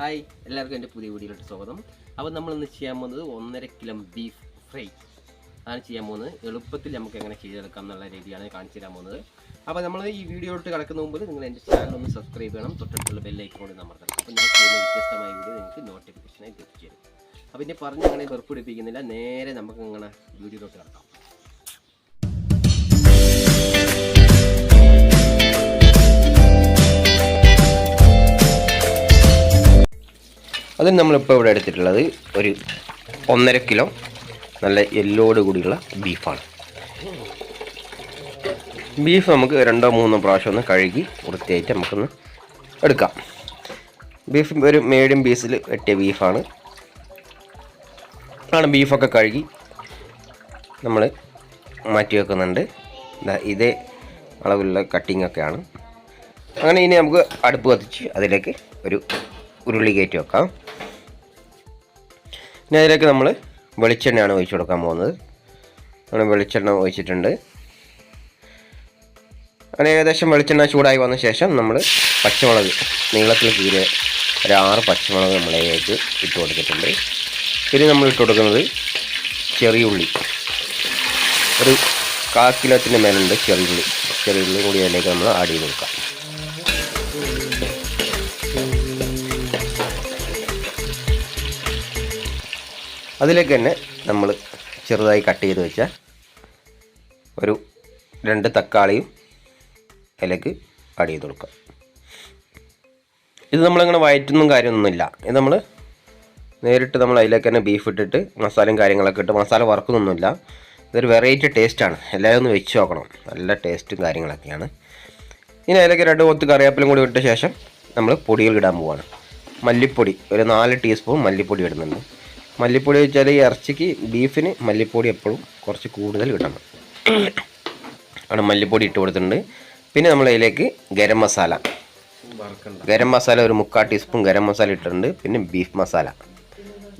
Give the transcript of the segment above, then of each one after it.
Hi എല്ലാവർക്കും എന്റെ പുതിയ വീഡിയോയിലോട്ട് സ്വാഗതം. അപ്പോൾ നമ്മൾ ഇന്ന് ചെയ്യാൻ പോകുന്നത് ഒന്നര കിലോ ബീഫ് ഫ്രൈ അതാണ് ചെയ്യാൻ പോകുന്നത്. എളുപ്പത്തിൽ നമുക്ക് എങ്ങനെ ചെയ്തെടുക്കാം എന്നുള്ള രീതിയാണ് കാണിച്ചു തരാൻ പോകുന്നത്. അപ്പോൾ നമ്മൾ ഈ വീഡിയോയിലോട്ട് കിടക്കുന്ന മുമ്പ് നിങ്ങൾ എന്റെ ചാനൽ ഒന്ന് സബ്സ്ക്രൈബ് ചെയ്യണം. തൊട്ടടുത്തുള്ള ബെല്ലൈക്കൺ കൂടി അമർത്തണം. അപ്പോൾ ഞാൻ ചെയ്യുന്ന വ്യത്യസ്തമായ വീഡിയോ നിങ്ങൾക്ക് നോട്ടിഫിക്കേഷനായി ലഭിച്ചു അപ്പോൾ ഇനി പറഞ്ഞ് അങ്ങനെ വെറുപ്പിടിപ്പിക്കുന്നില്ല നേരെ നമുക്ക് ഇങ്ങനെ വീഡിയോയിലോട്ട് കിടക്കാം. അതിന് നമ്മളിപ്പോൾ ഇവിടെ എടുത്തിട്ടുള്ളത് ഒരു ഒന്നര കിലോ നല്ല എല്ലോട് കൂടിയുള്ള ബീഫാണ്. ബീഫ് നമുക്ക് രണ്ടോ മൂന്നോ പ്രാവശ്യം ഒന്ന് കഴുകി വൃത്തിയായിട്ട് നമുക്കൊന്ന് എടുക്കാം. ബീഫ് ഒരു മീഡിയം പീസിൽ വെട്ടിയ ബീഫാണ്. ആണ് ബീഫൊക്കെ കഴുകി നമ്മൾ മാറ്റി വെക്കുന്നുണ്ട്. ഇതേ അളവിലുള്ള കട്ടിങ്ങൊക്കെയാണ് അങ്ങനെ ഇനി നമുക്ക് അടുപ്പ് കത്തിച്ച് അതിലേക്ക് ഒരു ഉരുളി കയറ്റി വെക്കാം. ഇനി അതിലേക്ക് നമ്മൾ വെളിച്ചെണ്ണയാണ് ഒഴിച്ചു കൊടുക്കാൻ പോകുന്നത്. നമ്മൾ വെളിച്ചെണ്ണ ഒഴിച്ചിട്ടുണ്ട്. അങ്ങനെ ഏകദേശം വെളിച്ചെണ്ണ ചൂടായി വന്ന ശേഷം നമ്മൾ പച്ചമുളക് നീളത്തിൽ കീറിയ ഒരു ആറ് പച്ചമുളക് നമ്മളതിലേക്ക് ഇട്ട് കൊടുത്തിട്ടുണ്ട്. പിന്നെ നമ്മൾ ഇട്ട് കൊടുക്കുന്നത് ചെറിയ ഉള്ളി. ഒരു കാൽ കിലോത്തിന്റെ മേലുണ്ട് ചെറിയ ഉള്ളി. ചെറിയ ഉള്ളി കൂടി അതിലേക്ക് നമ്മൾ ആഡ് ചെയ്ത് കൊടുക്കാം. അതിലേക്ക് തന്നെ നമ്മൾ ചെറുതായി കട്ട് ചെയ്ത് വെച്ച ഒരു രണ്ട് തക്കാളിയും അതിലേക്ക് ആഡ് ചെയ്ത് കൊടുക്കാം ഇത് നമ്മളിങ്ങനെ വയറ്റൊന്നും കാര്യമൊന്നുമില്ല. ഇത് നമ്മൾ നേരിട്ട് നമ്മൾ അതിലേക്ക് തന്നെ ബീഫ് ഇട്ടിട്ട് മസാലയും കാര്യങ്ങളൊക്കെ ഇട്ട് മസാല വറക്കുന്നൊന്നുമില്ല. ഇതൊരു വെറൈറ്റി ടേസ്റ്റാണ് എല്ലാവരും ഒന്ന് വെച്ച് നോക്കണം. നല്ല ടേസ്റ്റും കാര്യങ്ങളൊക്കെയാണ്. ഇനി അതിലേക്ക് രണ്ട് കൊത്ത് കറിവേപ്പിലും കൂടി ഇട്ട ശേഷം നമ്മൾ പൊടികൾ ഇടാൻ പോവാണ്. മല്ലിപ്പൊടി ഒരു നാല് ടീസ്പൂൺ മല്ലിപ്പൊടി ഇടുന്നുണ്ട്. മല്ലിപ്പൊടി വെച്ചാൽ ഈ ഇറച്ചിക്ക് ബീഫിന് മല്ലിപ്പൊടി എപ്പോഴും കുറച്ച് കൂടുതൽ കിട്ടണം. ആണ് മല്ലിപ്പൊടി ഇട്ട് കൊടുത്തിട്ടുണ്ട്. പിന്നെ നമ്മൾ അതിലേക്ക് ഗരം മസാല. ഗരം മസാല ഒരു മുക്കാൽ ടീസ്പൂൺ ഗരം മസാല ഇട്ടിട്ടുണ്ട്. പിന്നെ ബീഫ് മസാല.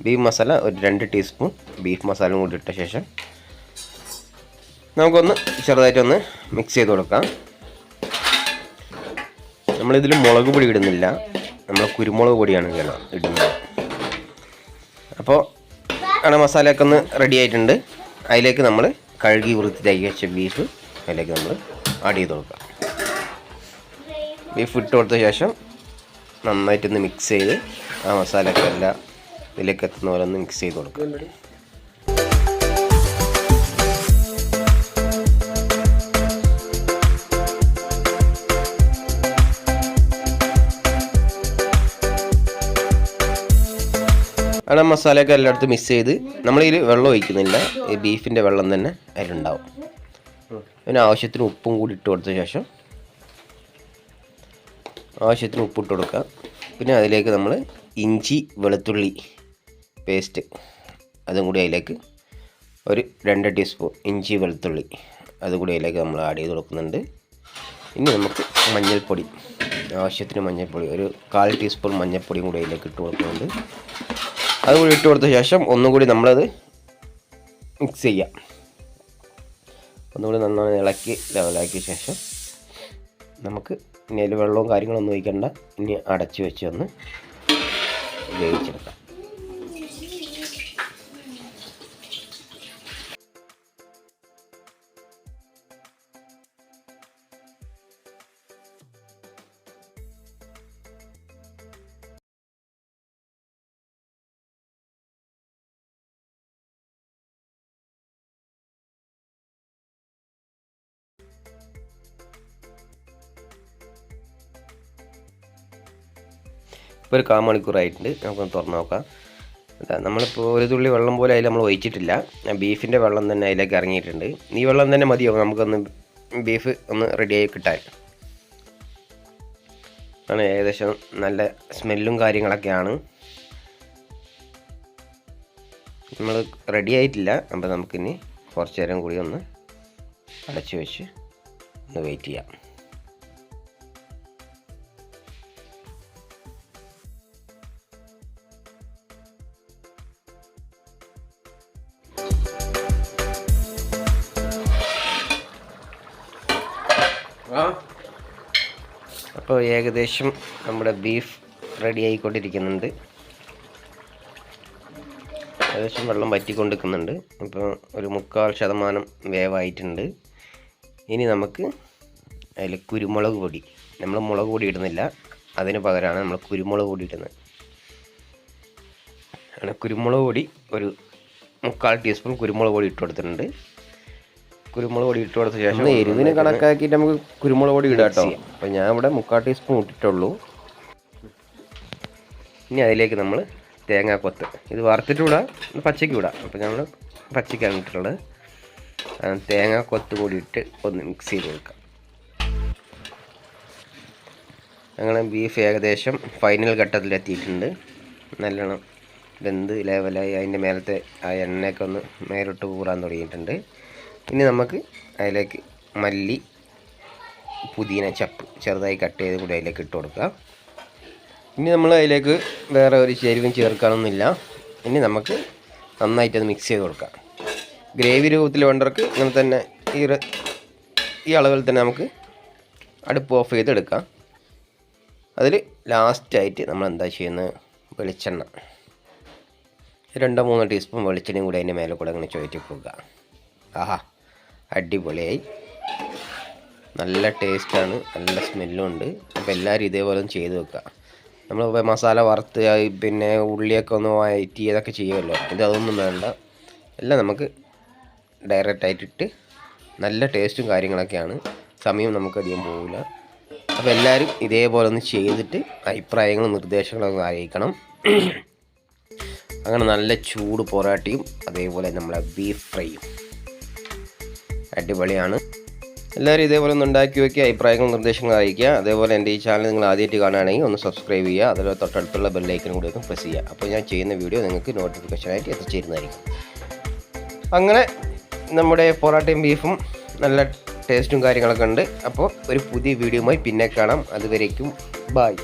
ബീഫ് മസാല ഒരു രണ്ട് ടീസ്പൂൺ ബീഫ് മസാലയും കൂടി ഇട്ട ശേഷം നമുക്കൊന്ന് ചെറുതായിട്ടൊന്ന് മിക്സ് ചെയ്ത് കൊടുക്കാം. നമ്മളിതിൽ മുളക് പൊടി ഇടുന്നില്ല. നമ്മൾ കുരുമുളക് പൊടിയാണ് ഇടുന്നത്. അപ്പോൾ ആണ് മസാലയൊക്കെ ഒന്ന് റെഡി ആയിട്ടുണ്ട്. അതിലേക്ക് നമ്മൾ കഴുകി വൃത്തിയാക്കി വെച്ച ബീഫ് അതിലേക്ക് നമ്മൾ ആഡ് ചെയ്ത് കൊടുക്കാം. ബീഫ് ഇട്ട് കൊടുത്ത ശേഷം നന്നായിട്ടൊന്ന് മിക്സ് ചെയ്ത് ആ മസാലയൊക്കെ എല്ലാം ഇതിലേക്ക് എത്തുന്ന പോലെ ഒന്ന് മിക്സ് ചെയ്ത് കൊടുക്കുക അവിടെ മസാലയൊക്കെ എല്ലായിടത്തും മിക്സ് ചെയ്ത് നമ്മളിതിൽ വെള്ളം ഒഴിക്കുന്നില്ല. ഈ ബീഫിന്റെ വെള്ളം തന്നെ അതിലുണ്ടാവും. പിന്നെ ആവശ്യത്തിന് ഉപ്പും കൂടി ഇട്ട് കൊടുത്ത ശേഷം ആവശ്യത്തിന് ഉപ്പിട്ട് കൊടുക്കുക. പിന്നെ അതിലേക്ക് നമ്മൾ ഇഞ്ചി വെളുത്തുള്ളി പേസ്റ്റ് അതും കൂടി അതിലേക്ക് ഒരു രണ്ട് ടീസ്പൂൺ ഇഞ്ചി വെളുത്തുള്ളി അതും കൂടി അതിലേക്ക് നമ്മൾ ആഡ് ചെയ്ത് കൊടുക്കുന്നുണ്ട്. ഇനി നമുക്ക് മഞ്ഞൾപ്പൊടി ആവശ്യത്തിന് മഞ്ഞൾപ്പൊടി ഒരു കാൽ ടീസ്പൂൺ മഞ്ഞൾപ്പൊടിയും കൂടി അതിലേക്ക് ഇട്ട് കൊടുക്കുന്നുണ്ട്. അതുകൂടി ഇട്ട് കൊടുത്ത ശേഷം ഒന്നുകൂടി നമ്മളത് മിക്സ് ചെയ്യാം. ഒന്നുകൂടി നന്നായി ഇളക്കി ലെവലാക്കിയ ശേഷം നമുക്ക് ഇനി അതിൽ വെള്ളവും കാര്യങ്ങളൊന്നും ഒഴിക്കണ്ട. ഇനി അടച്ചു വെച്ച് ഒന്ന് വേവിച്ചെടുക്കാം. ഇപ്പോൾ ഒരു കാ മണിക്കൂറായിട്ടുണ്ട്. നമുക്കൊന്ന് തുറന്ന് നോക്കാം. അതാ നമ്മളിപ്പോൾ ഒരു തുള്ളി വെള്ളം പോലെ അതിൽ നമ്മൾ ഒഴിച്ചിട്ടില്ല. ബീഫിന്റെ വെള്ളം തന്നെ അതിലേക്ക് ഇറങ്ങിയിട്ടുണ്ട്. ഈ വെള്ളം തന്നെ മതിയാവും നമുക്കൊന്ന് ബീഫ് ഒന്ന് റെഡിയായി കിട്ടാൻ. ആണ് ഏകദേശം നല്ല സ്മെല്ലും കാര്യങ്ങളൊക്കെയാണ്. നമ്മൾ റെഡി ആയിട്ടില്ല. അപ്പോൾ നമുക്കിനി കുറച്ച് നേരം കൂടി ഒന്ന് അടച്ചു വെച്ച് ഒന്ന് വെയിറ്റ് ചെയ്യാം. അപ്പോൾ ഏകദേശം നമ്മുടെ ബീഫ് റെഡി ആയിക്കൊണ്ടിരിക്കുന്നുണ്ട്. ഏകദേശം വെള്ളം വറ്റിക്കൊണ്ടിരിക്കുന്നുണ്ട്. ഇപ്പോൾ ഒരു മുക്കാൽ ശതമാനം വേവായിട്ടുണ്ട്. ഇനി നമുക്ക് അതിൽ കുരുമുളക് പൊടി. നമ്മൾ മുളക് പൊടി ഇടുന്നില്ല. അതിന് പകരമാണ് നമ്മൾ കുരുമുളക് പൊടി ഇടുന്നത്. അങ്ങനെ കുരുമുളക് പൊടി ഒരു മുക്കാൽ ടീസ്പൂൺ കുരുമുളക് പൊടി ഇട്ട് കൊടുത്തിട്ടുണ്ട്. കുരുമുളക് പൊടി ഇട്ട് കൊടുത്ത ശേഷം എരിവിന് കണക്കാക്കിയിട്ട് നമുക്ക് കുരുമുളക് പൊടി ഇടാട്ടോ കേട്ടോ. അപ്പോൾ ഞാൻ ഇവിടെ മുക്കാൽ ടീസ്പൂൺ ഇട്ടിട്ടുള്ളൂ. ഇനി അതിലേക്ക് നമ്മൾ തേങ്ങാക്കൊത്ത് ഇത് വറുത്തിട്ട് വിടാം പച്ചയ്ക്ക് വിടാം അപ്പോൾ നമ്മൾ പച്ചയ്ക്കാണ് ഇട്ടിട്ടുള്ളത്. തേങ്ങാ തേങ്ങാക്കൊത്ത് കൂടി ഇട്ട് ഒന്ന് മിക്സ് ചെയ്ത് കൊടുക്കാം. ഞങ്ങൾ ബീഫ് ഏകദേശം ഫൈനൽ ഘട്ടത്തിലെത്തിയിട്ടുണ്ട് നല്ലോണം വെന്ത് ലെവലായി അതിന്റെ മേലത്തെ ആ എണ്ണയൊക്കെ ഒന്ന് മേലോട്ട് കൂറാൻ തുടങ്ങിയിട്ടുണ്ട്. ഇനി നമുക്ക് അതിലേക്ക് മല്ലി പുതിന ചപ്പ് ചെറുതായി കട്ട് ചെയ്ത് കൂടി അതിലേക്ക് ഇട്ട് കൊടുക്കുക. ഇനി നമ്മൾ അതിലേക്ക് വേറെ ഒരു ചേരുവയും ചേർക്കാനൊന്നുമില്ല. ഇനി നമുക്ക് നന്നായിട്ടത് മിക്സ് ചെയ്ത് കൊടുക്കാം ഗ്രേവി രൂപത്തിൽ വേണ്ടവർക്ക് ഇങ്ങനെ തന്നെ ഈ ഈ അളവിൽ തന്നെ നമുക്ക് അടുപ്പ് ഓഫ് ചെയ്തെടുക്കാം. അതിൽ ലാസ്റ്റായിട്ട് നമ്മൾ എന്താ ചെയ്യുന്നത്? വെളിച്ചെണ്ണ. രണ്ടോ മൂന്നോ ടീസ്പൂൺ വെളിച്ചെണ്ണയും കൂടി അതിന്റെ മേലെ കൂടെ അങ്ങനെ ചോദിച്ചു പോകുക ആഹാ. അടിപൊളിയായി. നല്ല ടേസ്റ്റാണ് നല്ല സ്മെല്ലും ഉണ്ട് അപ്പോൾ എല്ലാവരും ഇതേപോലെ ചെയ്ത് വെക്കുക നമ്മൾ മസാല വറുത്ത് പിന്നെ ഉള്ളിയൊക്കെ ഒന്ന് വയറ്റി അതൊക്കെ ചെയ്യുമല്ലോ ഇത് അതൊന്നും വേണ്ട. എല്ലാം നമുക്ക് ഡയറക്റ്റായിട്ടിട്ട് നല്ല ടേസ്റ്റും കാര്യങ്ങളൊക്കെയാണ്. സമയം നമുക്കധികം പോകില്ല അപ്പോൾ എല്ലാവരും ഇതേപോലെ ഒന്ന് ചെയ്തിട്ട് അഭിപ്രായങ്ങളും നിർദ്ദേശങ്ങളും അറിയിക്കണം. അങ്ങനെ നല്ല ചൂട് പൊറാട്ടയും അതേപോലെ നമ്മളെ ബീഫ് ഫ്രൈയും അടിപൊളിയാണ്. എല്ലാവരും ഇതേപോലെ ഒന്ന് ഉണ്ടാക്കി വയ്ക്കുക അഭിപ്രായങ്ങളും നിർദ്ദേശങ്ങളും അറിയിക്കുക. അതേപോലെ എന്റെ ഈ ചാനൽ നിങ്ങൾ ആദ്യമായിട്ട് കാണുകയാണെങ്കിൽ ഒന്ന് സബ്സ്ക്രൈബ് ചെയ്യുക. അതുപോലെ തൊട്ടടുത്തുള്ള ബെല്ലൈക്കനും കൂടി ഒന്ന് പ്രസ് ചെയ്യുക. അപ്പോൾ ഞാൻ ചെയ്യുന്ന വീഡിയോ നിങ്ങൾക്ക് നോട്ടിഫിക്കേഷനായിട്ട് എത്തിച്ചേരുന്നതായിരിക്കും. അങ്ങനെ നമ്മുടെ പൊറാട്ടയും ബീഫും നല്ല ടേസ്റ്റും കാര്യങ്ങളൊക്കെ ഉണ്ട്. അപ്പോൾ ഒരു പുതിയ വീഡിയോയുമായി പിന്നെ കാണാം. അതുവരേക്കും ബായ്